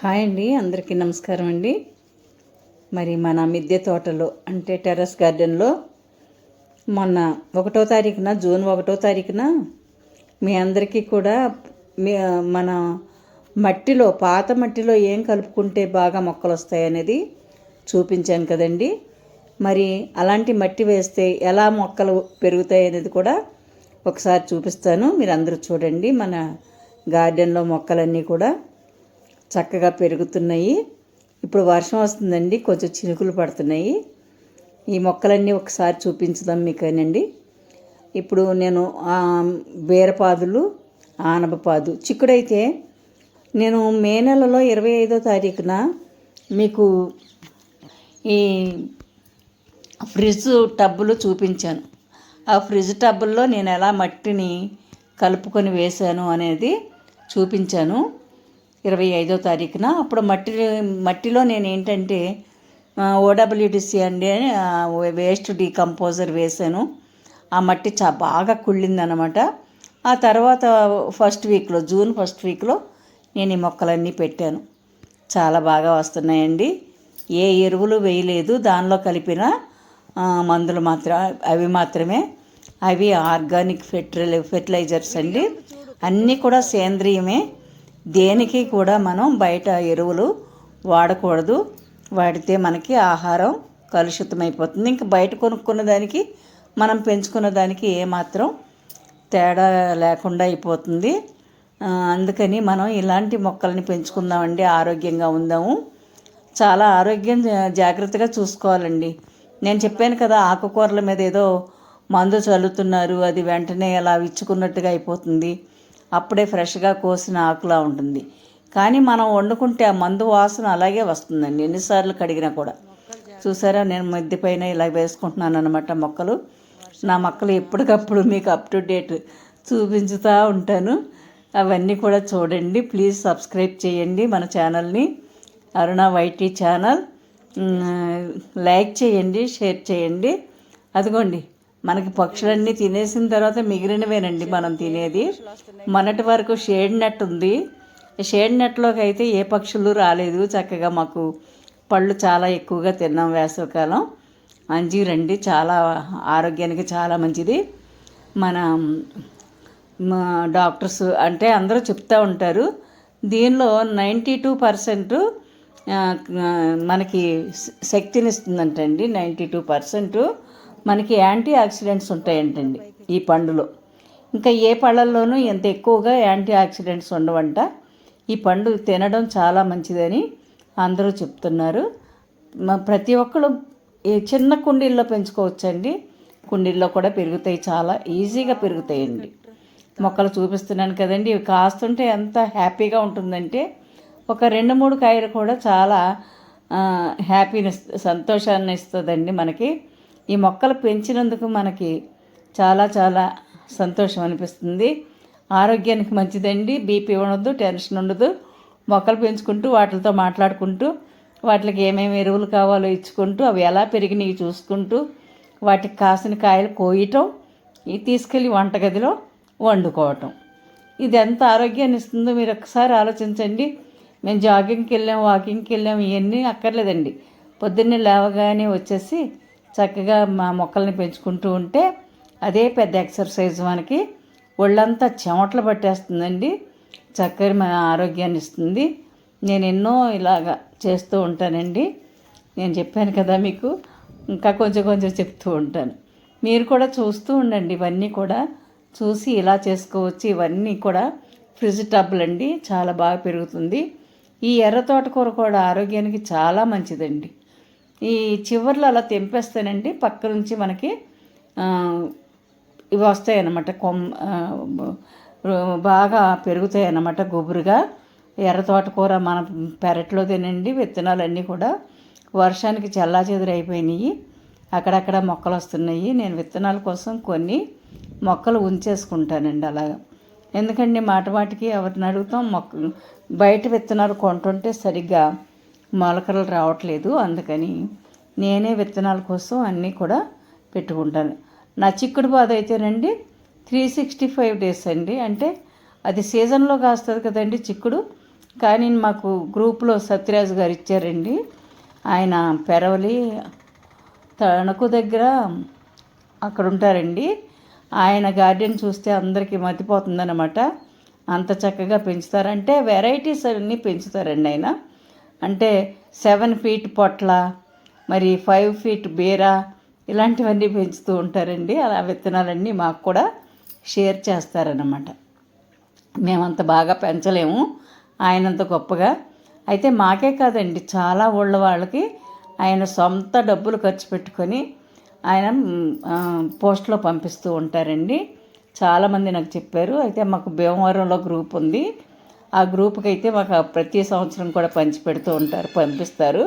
Hi అండి అందరికీ నమస్కారం అండి. మరి మన మిద్దె తోటలో అంటే టెర్రస్ గార్డెన్లో మొన్న ఒకటో తారీఖున జూన్ ఒకటో తారీఖున మీ అందరికీ కూడా మీ మన మట్టిలో పాత మట్టిలో ఏం కలుపుకుంటే బాగా మొక్కలు వస్తాయనేది చూపించాను కదండి. మరి అలాంటి మట్టి వేస్తే ఎలా మొక్కలు పెరుగుతాయి అనేది కూడా ఒకసారి చూపిస్తాను. మీరు అందరూ చూడండి మన గార్డెన్లో మొక్కలన్నీ కూడా. చక్కగా పెరుగుతున్నాయి. ఇప్పుడు వర్షం వస్తుందండి. కొంచెం చినుకులు పడుతున్నాయి. ఈ మొక్కలన్నీ ఒకసారి చూపించుదాం మీకేనండి. ఇప్పుడు నేను బీరపాదులు ఆనపపాదు. చిక్కుడైతే నేను మే నెలలో ఇరవై ఐదో తారీఖున మీకు ఈ ఫ్రిడ్జ్ టబ్బులు చూపించాను. ఆ ఫ్రిడ్జ్ టబ్బుల్లో నేను ఎలా మట్టిని కలుపుకొని వేశాను అనేది చూపించాను. ఇరవై ఐదో తారీఖున. అప్పుడు మట్టి మట్టిలో నేను ఏంటంటే ఓడబ్ల్యూడిసి అండి వేస్ట్ డీకంపోజర్ వేశాను. ఆ మట్టి చా బాగా కుళ్ళిందనమాట. ఆ తర్వాత ఫస్ట్ వీక్లో జూన్ ఫస్ట్ వీక్లో నేను ఈ మొక్కలన్నీ పెట్టాను. చాలా బాగా వస్తున్నాయండి. ఏ ఎరువులు వేయలేదు. దానిలో కలిపిన మందులు మాత్రం అవి మాత్రమే. అవి ఆర్గానిక్ ఫెర్టిలై ఫెర్టిలైజర్స్ అండి. అన్నీ కూడా సేంద్రియమే. దేనికి కూడా మనం బయట ఎరువులు వాడకూడదు. వాడితే మనకి ఆహారం కలుషితమైపోతుంది. ఇంకా బయట కొనుక్కున్న దానికి మనం పెంచుకున్న దానికి ఏమాత్రం తేడా లేకుండా అయిపోతుంది. అందుకని మనం ఇలాంటి మొక్కల్ని పెంచుకుందామండి. ఆరోగ్యంగా ఉందాము. చాలా ఆరోగ్యం జా- జాగ్రత్తగా చూసుకోవాలండి. నేను చెప్పాను కదా ఆకుకూరల మీద ఏదో మందు చల్లుతున్నారు. అది వెంటనే అలా విచ్చుకున్నట్టుగా అయిపోతుంది. అప్పుడే ఫ్రెష్గా కోసిన ఆకులా ఉంటుంది. కానీ మనం వండుకుంటే ఆ మందు వాసన అలాగే వస్తుందండి. ఎన్నిసార్లు కడిగినా కూడా. చూసారా? నేను మధ్య పైన ఇలా వేసుకుంటున్నాను అనమాట మొక్కలు. నా మొక్కలు ఎప్పటికప్పుడు మీకు అప్ టు డేట్ చూపించుతూ ఉంటాను. అవన్నీ కూడా చూడండి. ప్లీజ్ సబ్స్క్రైబ్ చేయండి మన ఛానల్ని. Aruna YT channel. లైక్ చేయండి షేర్ చేయండి. అదిగోండి. మనకి పక్షులన్నీ తినేసిన తర్వాత మిగిలినవేనండి మనం తినేది. మొన్నటి వరకు షేడ్ నెట్ ఉంది. షేడ్ నెట్లోకి అయితే ఏ పక్షులు రాలేదు. చక్కగా మాకు పళ్ళు చాలా ఎక్కువగా తిన్నాం వేసవికాలం. అంజీరండి చాలా ఆరోగ్యానికి చాలా మంచిది. మన మా డాక్టర్స్ అంటే అందరూ చెప్తూ ఉంటారు. దీనిలో నైంటీ టూ పర్సెంట్ మనకి శక్తినిస్తుందంటండి శక్తిని ఇస్తుందంటండి. నైంటీ టూ పర్సెంట్ మనకి యాంటీ ఆక్సిడెంట్స్ ఉంటాయంటండి ఈ పండులో. ఇంకా ఏ పళ్ళల్లోనూ ఎంత ఎక్కువగా యాంటీ ఆక్సిడెంట్స్ ఉండవంట. ఈ పండు తినడం చాలా మంచిదని అందరూ చెప్తున్నారు. ప్రతి ఒక్కరు ఈ చిన్న కుండీల్లో పెంచుకోవచ్చండి. కుండీల్లో కూడా పెరుగుతాయి చాలా ఈజీగా పెరుగుతాయండి. మొక్కలు చూపిస్తున్నాను కదండి. ఇవి కాస్తుంటే ఎంత హ్యాపీగా ఉంటుందంటే ఒక రెండు మూడు కాయలు కూడా చాలా హ్యాపీనెస్ సంతోషాన్ని ఇస్తుందండి మనకి. ఈ మొక్కలు పెంచినందుకు మనకి చాలా చాలా సంతోషం అనిపిస్తుంది. ఆరోగ్యానికి మంచిదండి. బీపీ ఉండదు టెన్షన్ ఉండదు. మొక్కలు పెంచుకుంటూ వాటితో మాట్లాడుకుంటూ వాటికి ఏమేమి ఎరువులు కావాలో ఇచ్చుకుంటూ అవి ఎలా పెరిగినాయి చూసుకుంటూ వాటికి కాసిన కాయలు కోయటం ఇవి తీసుకెళ్ళి వంటగదిలో వండుకోవటం. ఇది ఎంత ఆరోగ్యాన్ని ఇస్తుందో మీరు ఒకసారి ఆలోచించండి. మేము జాగింగ్కి వెళ్ళాం వాకింగ్కి వెళ్ళాం ఇవన్నీ అక్కర్లేదండి. పొద్దున్నే లేవగానే వచ్చేసి చక్కగా మా మొక్కల్ని పెంచుకుంటూ ఉంటే అదే పెద్ద ఎక్సర్సైజ్ మనకి ఒళ్ళంతా చెమటలు పట్టేస్తుందండి. చక్కగా మన ఆరోగ్యాన్ని ఇస్తుంది. నేను ఎన్నో ఇలాగా చేస్తూ ఉంటానండి. నేను చెప్పాను కదా మీకు ఇంకా కొంచెం కొంచెం చెప్తూ ఉంటాను. మీరు కూడా చూస్తూ ఉండండి ఇవన్నీ కూడా చూసి ఇలా చేసుకోవచ్చు. ఇవన్నీ కూడా ఫ్రిడ్జ్ టబ్బులు అండి చాలా బాగా పెరుగుతుంది. ఈ ఎర్ర తోటకూర కూడా ఆరోగ్యానికి చాలా మంచిదండి. ఈ చివర్లు అలా తెంపేస్తానండి పక్క నుంచి మనకి ఇవి వస్తాయి అన్నమాట కొమ్ బాగా పెరుగుతాయి అన్నమాట గుబురుగా. ఎర్ర తోటకూర మన పెరట్లో తినండి విత్తనాలన్నీ కూడా వర్షానికి చల్లాచెదురు అక్కడక్కడ మొక్కలు వస్తున్నాయి. నేను విత్తనాల కోసం కొన్ని మొక్కలు ఉంచేసుకుంటానండి అలాగా. ఎందుకంటే మాట మాటికి ఎవరిని అడుగుతాం? మొక్క బయట విత్తనాలు కొంటుంటే సరిగ్గా మొలకలు రావట్లేదు. అందుకని నేనే విత్తనాల కోసం అన్నీ కూడా పెట్టుకుంటాను. నా చిక్కుడు బాధ అయితేనండి త్రీ సిక్స్టీ ఫైవ్ డేస్ అండి. అంటే అది సీజన్లో కాస్తుంది కదండి చిక్కుడు. కానీ మాకు గ్రూప్లో సత్యరాజు గారు ఇచ్చారండి. ఆయన పెరవలి తణుకు దగ్గర అక్కడ ఉంటారండి. ఆయన గార్డెన్ చూస్తే అందరికీ మతిపోతుందన్నమాట. అంత చక్కగా పెంచుతారంటే వెరైటీస్ అన్నీ పెంచుతారండి ఆయన. అంటే సెవెన్ ఫీట్ పొట్ల మరి ఫైవ్ ఫీట్ బీర ఇలాంటివన్నీ పెంచుతూ ఉంటారండి. అలా విత్తనాలన్నీ మాకు కూడా షేర్ చేస్తారన్నమాట. మేమంత బాగా పెంచలేము ఆయనంత గొప్పగా. అయితే మాకే కాదండి చాలా ఊళ్ళ వాళ్ళకి ఆయన సొంత డబ్బులు ఖర్చు పెట్టుకొని ఆయన పోస్ట్లో పంపిస్తూ ఉంటారండి. చాలామంది నాకు చెప్పారు అయితే మాకు భీమవరంలో గ్రూప్ ఉంది. ఆ గ్రూప్కి అయితే మాకు ప్రతి సంవత్సరం కూడా పంచి పెడుతూ ఉంటారు పంపిస్తారు.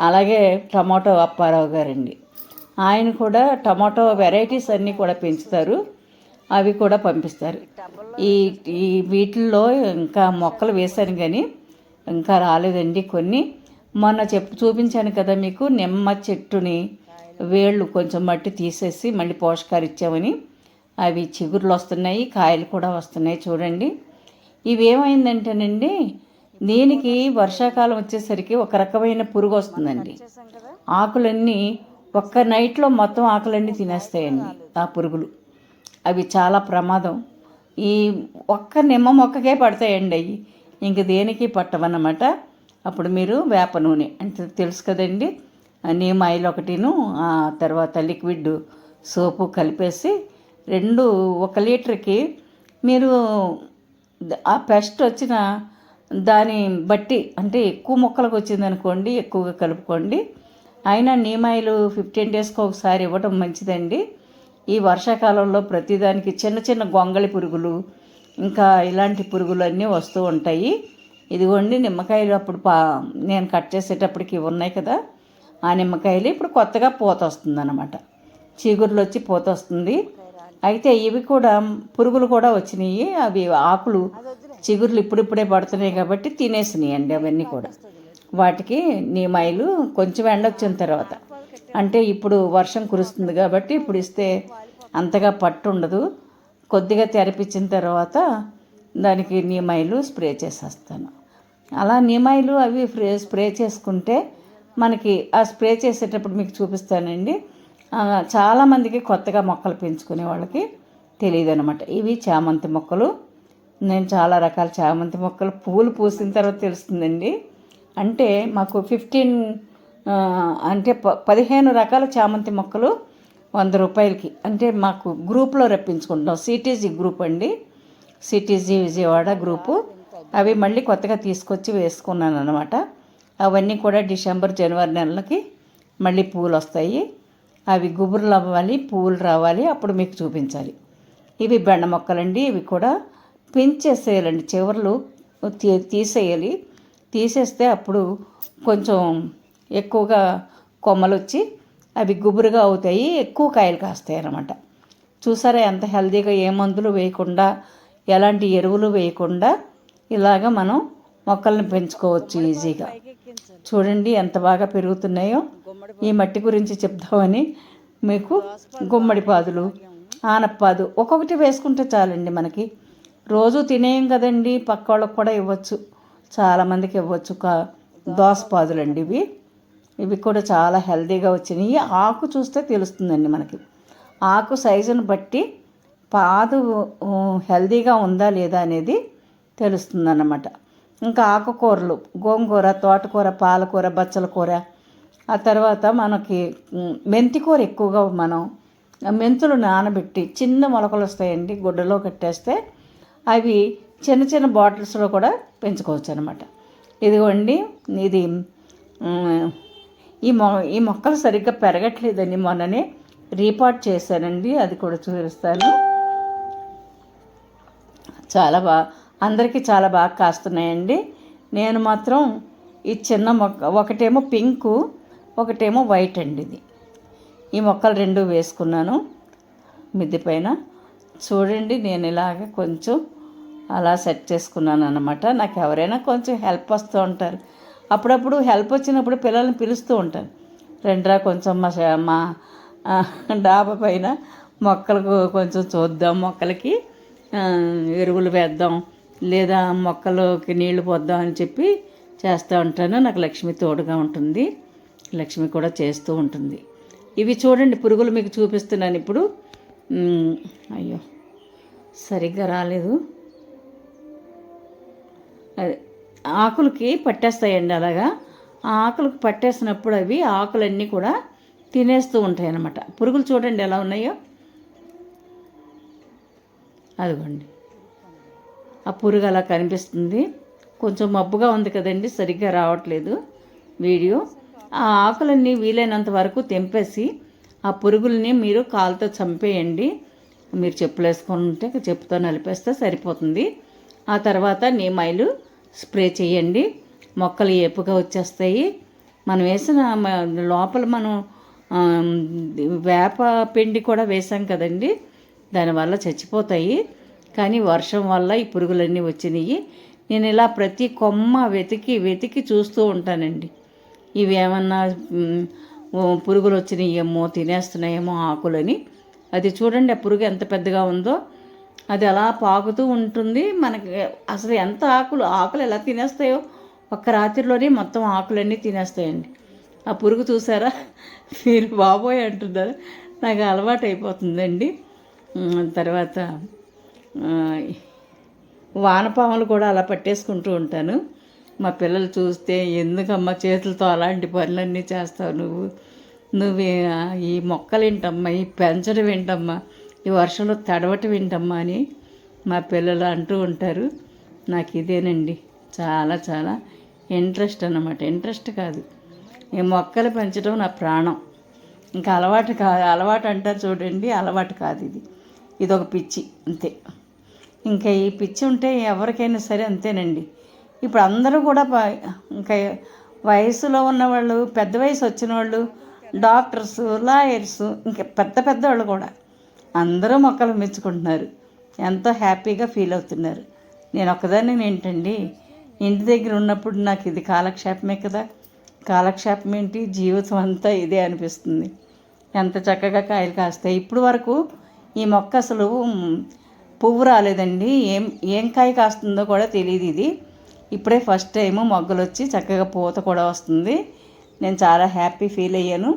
అలాగే టమాటో అప్పారావు గారండి. ఆయన కూడా టమాటో వెరైటీస్ అన్నీ కూడా పెంచుతారు అవి కూడా పంపిస్తారు. ఈ ఈ వీటిల్లో ఇంకా మొక్కలు వేశాను కానీ ఇంకా రాలేదండి కొన్ని. మొన్న చెప్పు చూపించాను కదా మీకు నిమ్మ చెట్టుని వేళ్ళు కొంచెం మట్టి తీసేసి మళ్ళీ పోషకాలు ఇచ్చామని. అవి చిగురులు వస్తున్నాయి కాయలు కూడా వస్తున్నాయి చూడండి. ఇవేమైందంటేనండి దీనికి వర్షాకాలం వచ్చేసరికి ఒక రకమైన పురుగు వస్తుందండి. ఆకులన్నీ ఒక్క నైట్లో మొత్తం ఆకులన్నీ తినేస్తాయండి ఆ పురుగులు. అవి చాలా ప్రమాదం. ఈ ఒక్క నిమ్మ మొక్కకే పడతాయండి అవి ఇంక దేనికి పట్టవన్నమాట? అప్పుడు మీరు వేప నూనె అంటే తెలుసు కదండి నీమ్ ఆయిల్ ఒకటిను ఆ తర్వాత లిక్విడ్ సోపు కలిపేసి రెండు ఒక లీటర్కి మీరు ఆ పెస్ట్ వచ్చిన దాని బట్టి అంటే ఎక్కువ మొక్కలకు వచ్చింది అనుకోండి ఎక్కువగా కలుపుకోండి. అయినా నీమాయిలు ఫిఫ్టీన్ డేస్కి ఒకసారి ఇవ్వడం మంచిదండి. ఈ వర్షాకాలంలో ప్రతిదానికి చిన్న చిన్న గొంగళి పురుగులు ఇంకా ఇలాంటి పురుగులు అన్నీ వస్తూ ఉంటాయి. ఇదిగోండి నిమ్మకాయలు అప్పుడు పా నేను కట్ చేసేటప్పటికి ఇవి ఉన్నాయి కదా ఆ నిమ్మకాయలు ఇప్పుడు కొత్తగా పూత వస్తుంది అనమాట చీగుర్లు వచ్చి పూత వస్తుంది అయితే ఇవి కూడా పురుగులు కూడా వచ్చినాయి. అవి ఆకులు చిగురులు ఇప్పుడిప్పుడే పడుతున్నాయి కాబట్టి తినేసినాయి అండి అవన్నీ కూడా. వాటికి నీమాయిలు కొంచెం ఎండ వచ్చిన తర్వాత. అంటే ఇప్పుడు వర్షం కురుస్తుంది కాబట్టి ఇప్పుడు ఇస్తే అంతగా పట్టు ఉండదు. కొద్దిగా తెరపించిన తర్వాత దానికి నీమాయిలు స్ప్రే చేసేస్తాను. అలా నీమాయిలు అవి స్ప్రే స్ప్రే చేసుకుంటే మనకి ఆ స్ప్రే చేసేటప్పుడు మీకు చూపిస్తానండి. చాలామందికి కొత్తగా మొక్కలు పెంచుకునే వాళ్ళకి తెలియదు అనమాట ఇవి చామంతి మొక్కలు. నేను చాలా రకాల చామంతి మొక్కలు పూలు పూసిన తర్వాత తెలుస్తుందండి. అంటే మాకు ఫిఫ్టీన్ అంటే ప పదిహేను రకాల చామంతి మొక్కలు వంద రూపాయలకి. అంటే మాకు గ్రూప్లో రప్పించుకుంటాం సిటీజీ గ్రూప్ అండి. CTG Vijayawada group. అవి మళ్ళీ కొత్తగా తీసుకొచ్చి వేసుకున్నాను అనమాట అవన్నీ కూడా డిసెంబర్ జనవరి నెలలకి మళ్ళీ పూలు వస్తాయి అవి గుబురులు అవ్వాలి పువ్వులు రావాలి అప్పుడు మీకు చూపించాలి. ఇవి బెండ మొక్కలండి ఇవి కూడా పెంచేసేయాలండి చివర్లు తీ తీసేయాలి. తీసేస్తే అప్పుడు కొంచెం ఎక్కువగా కొమ్మలు వచ్చి అవి గుబురుగా అవుతాయి ఎక్కువ కాయలు కాస్తాయి అన్నమాట. చూసారా ఎంత హెల్తీగా ఏ మందులు వేయకుండా ఎలాంటి ఎరువులు వేయకుండా ఇలాగ మనం మొక్కల్ని పెంచుకోవచ్చు ఈజీగా. చూడండి ఎంత బాగా పెరుగుతున్నాయో. ఈ మట్టి గురించి చెప్దామని మీకు గుమ్మడి పాదులు ఆనపాదు ఒక్కొక్కటి వేసుకుంటే చాలండి మనకి. రోజు తినేయం కదండి పక్క వాళ్ళకి కూడా ఇవ్వచ్చు. చాలామందికి ఇవ్వచ్చు కా దోసపాదులండి ఇవి. ఇవి కూడా చాలా హెల్దీగా వచ్చినాయి. ఆకు చూస్తే తెలుస్తుందండి మనకి. ఆకు సైజును బట్టి పాదు హెల్దీగా ఉందా లేదా అనేది తెలుస్తుందన్నమాట. ఇంకా ఆకుకూరలు గోంగూర తోటకూర పాలకూర బచ్చల కూర. ఆ తర్వాత మనకి మెంతికూర మెంతి కూర ఎక్కువగా మనం మెంతులు నానబెట్టి చిన్న మొలకలు వస్తాయండి గుడ్డలో కట్టేస్తే అవి చిన్న చిన్న బాటిల్స్లో కూడా పెంచుకోవచ్చు అనమాట ఇదిగోండి ఇది ఈ మొ ఈ మొక్కలు సరిగ్గా పెరగట్లేదని మొన్ననే రీపాట్ చేశానండి అది కూడా చూపిస్తాను. చాలా బాగా అందరికీ చాలా బాగా కాస్తున్నాయండి. నేను మాత్రం ఈ చిన్న మొక్క ఒకటేమో పింకు ఒకటేమో వైట్ అండి ఇది. ఈ మొక్కలు రెండు వేసుకున్నాను. మిద్దె పైన చూడండి నేను ఇలాగ కొంచెం అలా సెట్ చేసుకున్నాను అనమాట నాకు ఎవరైనా కొంచెం హెల్ప్ వస్తూ ఉంటారు. అప్పుడప్పుడు హెల్ప్ వచ్చినప్పుడు పిల్లల్ని పిలుస్తూ ఉంటాను. రెండ్రా కొంచెం మా మా డాబా పైన మొక్కలకు కొంచెం చూద్దాం మొక్కలకి ఎరువులు వేద్దాం లేదా మొక్కలోకి నీళ్ళు పోద్దాం అని చెప్పి చేస్తూ ఉంటాను. నాకు లక్ష్మి తోడుగా ఉంటుంది. లక్ష్మి కూడా చేస్తూ ఉంటుంది. ఇవి చూడండి పురుగులు మీకు చూపిస్తున్నాను ఇప్పుడు. అయ్యో సరిగ్గా రాలేదు. అదే ఆకులకి పట్టేస్తాయండి అలాగా. ఆ ఆకులకు పట్టేసినప్పుడు అవి ఆకులన్నీ కూడా తినేస్తూ ఉంటాయి అన్నమాట పురుగులు చూడండి ఎలా ఉన్నాయో. అదిగోండి. ఆ పురుగు అలా కనిపిస్తుంది. కొంచెం మబ్బుగా ఉంది కదండి సరిగ్గా రావట్లేదు వీడియో. ఆ ఆకులన్నీ వీలైనంత వరకు తెంపేసి ఆ పురుగుల్ని మీరు కాలుతో చంపేయండి. మీరు చెప్పులు వేసుకొని ఉంటే చెప్పుతో నలిపేస్తే సరిపోతుంది. ఆ తర్వాత నీమాయిలు స్ప్రే చేయండి. మొక్కలు ఏపుగా వచ్చేస్తాయి. మనం వేసిన లోపల మనం వేప పిండి కూడా వేసాం కదండి. దానివల్ల చచ్చిపోతాయి. కానీ వర్షం వల్ల ఈ పురుగులన్నీ వచ్చినాయి. నేను ఇలా ప్రతి కొమ్మ వెతికి వెతికి చూస్తూ ఉంటానండి. ఇవి ఏమన్నా పురుగులు వచ్చినాయేమో తినేస్తున్నాయేమో ఆకులని. అది చూడండి ఆ పురుగు ఎంత పెద్దగా ఉందో. అది అలా పాకుతూ ఉంటుంది. మనకి అసలు ఎంత ఆకులు ఆకులు ఎలా తినేస్తాయో. ఒక్క రాత్రిలోనే మొత్తం ఆకులన్నీ తినేస్తాయండి. ఆ పురుగు చూసారా? మీరు బాబోయ్ అంటున్నారు. నాకు అలవాటు అయిపోతుందండి తర్వాత వానపాములు కూడా అలా పట్టేసుకుంటూ ఉంటాను. మా పిల్లలు చూస్తే ఎందుకమ్మా చేతులతో అలాంటి పనులన్నీ చేస్తావు నువ్వు? నువ్వు ఈ- మొక్కలు ఏంటమ్మా? ఈ పెంచడం ఏంటమ్మా? ఈ వర్షంలో తడవటం ఏంటమ్మా అని మా పిల్లలు అంటూ ఉంటారు. నాకు ఇదేనండి. చాలా చాలా ఇంట్రెస్ట్ అన్నమాట. ఇంట్రెస్ట్ కాదు. ఈ మొక్కలు పెంచడం నా ప్రాణం. ఇంకా అలవాటు కాదు అలవాటు అంటారు చూడండి అలవాటు కాదు ఇది. ఇది ఒక పిచ్చి అంతే. ఇంకా ఈ పిచ్చి ఉంటే ఎవరికైనా సరే అంతేనండి. ఇప్పుడు అందరూ కూడా ఇంకా వయసులో ఉన్నవాళ్ళు పెద్ద వయసు వచ్చిన వాళ్ళు డాక్టర్స్ లాయర్స్ ఇంకా పెద్ద పెద్ద వాళ్ళు కూడా అందరూ మొక్కలు మెచ్చుకుంటున్నారు. ఎంతో హ్యాపీగా ఫీల్ అవుతున్నారు. నేను ఒక్కదాన్ని ఏంటండి? ఇంటి దగ్గర ఉన్నప్పుడు నాకు ఇది కాలక్షేపమే కదా. కాలక్షేపం ఏంటి? జీవితం అంతా ఇదే అనిపిస్తుంది. ఎంత చక్కగా కాయలు కాస్తాయి. ఇప్పుడు వరకు ఈ మొక్క అసలు పువ్వు రాలేదండి. ఏం ఏం కాయ కాస్తుందో కూడా తెలియదు ఇది. ఇప్పుడే ఫస్ట్ టైము మొగ్గలు వచ్చి చక్కగా పూత కూడా వస్తుంది. నేను చాలా హ్యాపీ ఫీల్ అయ్యాను.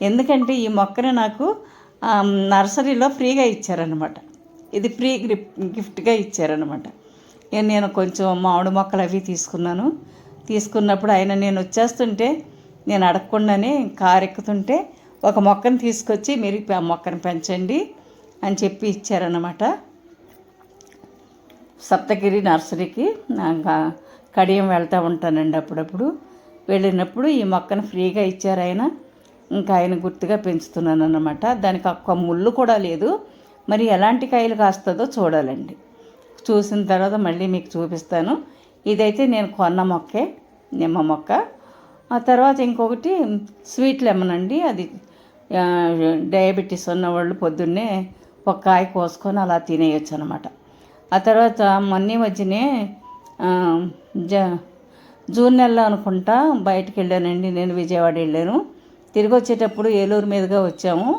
ఎందుకంటే ఈ మొక్కని నాకు నర్సరీలో ఫ్రీగా ఇచ్చారనమాట ఇది ఫ్రీ గ్రిప్ గిఫ్ట్గా ఇచ్చారనమాట నేను కొంచెం మామిడి మొక్కలు అవి తీసుకున్నాను. తీసుకున్నప్పుడు ఆయన నేను వచ్చేస్తుంటే నేను అడగకుండానే కారు ఎక్కుతుంటే ఒక మొక్కను తీసుకొచ్చి మీరు ఆ మొక్కను పెంచండి అని చెప్పి ఇచ్చారనమాట సప్తగిరి నర్సరీకి కడియం వెళ్తూ ఉంటానండి అప్పుడప్పుడు. వెళ్ళినప్పుడు ఈ మొక్కను ఫ్రీగా ఇచ్చారు ఆయన. ఇంకా ఆయన గుర్తుగా పెంచుతున్నాను అన్నమాట దానికి ఒక్క ముళ్ళు కూడా లేదు. మరి ఎలాంటి కాయలు కాస్తుందో చూడాలండి. చూసిన తర్వాత మళ్ళీ మీకు చూపిస్తాను. ఇదైతే నేను కొన్న మొక్కే నిమ్మ మొక్క. ఆ తర్వాత ఇంకొకటి స్వీట్ లెమన్ అండి. అది ఆ, డయాబెటీస్ ఉన్నవాళ్ళు పొద్దున్నే ఒక కాయ కోసుకొని అలా తినేయచ్చు అనమాట ఆ తర్వాత మొన్నీ మధ్యనే జ జూన్ నెలలో అనుకుంటా బయటికి వెళ్ళానండి. నేను విజయవాడ వెళ్ళాను. తిరిగి వచ్చేటప్పుడు ఏలూరు మీదుగా వచ్చాము.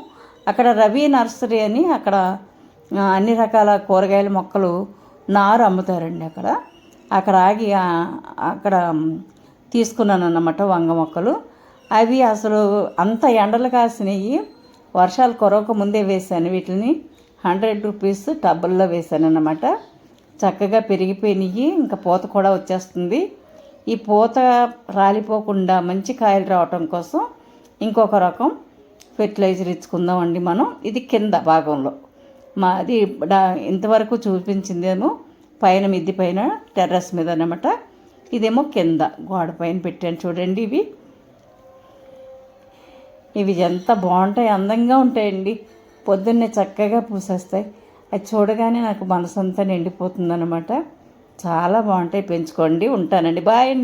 అక్కడ రవి నర్సరీ అని అక్కడ అన్ని రకాల కూరగాయల మొక్కలు నారు అమ్ముతారండి అక్కడ. అక్కడ ఆగి అక్కడ తీసుకున్నాను అన్నమాట వంగ మొక్కలు. అవి అసలు అంత ఎండలు కాసినాయి. వర్షాలు కొరవక ముందే వేశాను వీటిని. హండ్రెడ్ రూపీస్ టబ్బుల్లో వేశాను అన్నమాట చక్కగా పెరిగిపోయినాయి. ఇంకా పూత కూడా వచ్చేస్తుంది. ఈ పూత రాలిపోకుండా మంచి కాయలు రావటం కోసం ఇంకొక రకం ఫెర్టిలైజర్ ఇచ్చుకుందాం అండి మనం. ఇది కింద భాగంలో. మాది అది ఇంతవరకు చూపించిందేమో పైన మిద్ది పైన టెర్రస్ మీద అనమాట ఇదేమో కింద గోడ పైన పెట్టాను చూడండి ఇవి. ఇవి ఎంత బాగుంటాయి అందంగా ఉంటాయండి. పొద్దున్నే చక్కగా పూసేస్తాయి. అది చూడగానే నాకు మనసంతా నిండిపోతుందన్నమాట. చాలా బాగుంటాయి. పెంచుకోండి. ఉంటానండి. బాయ్ అండి.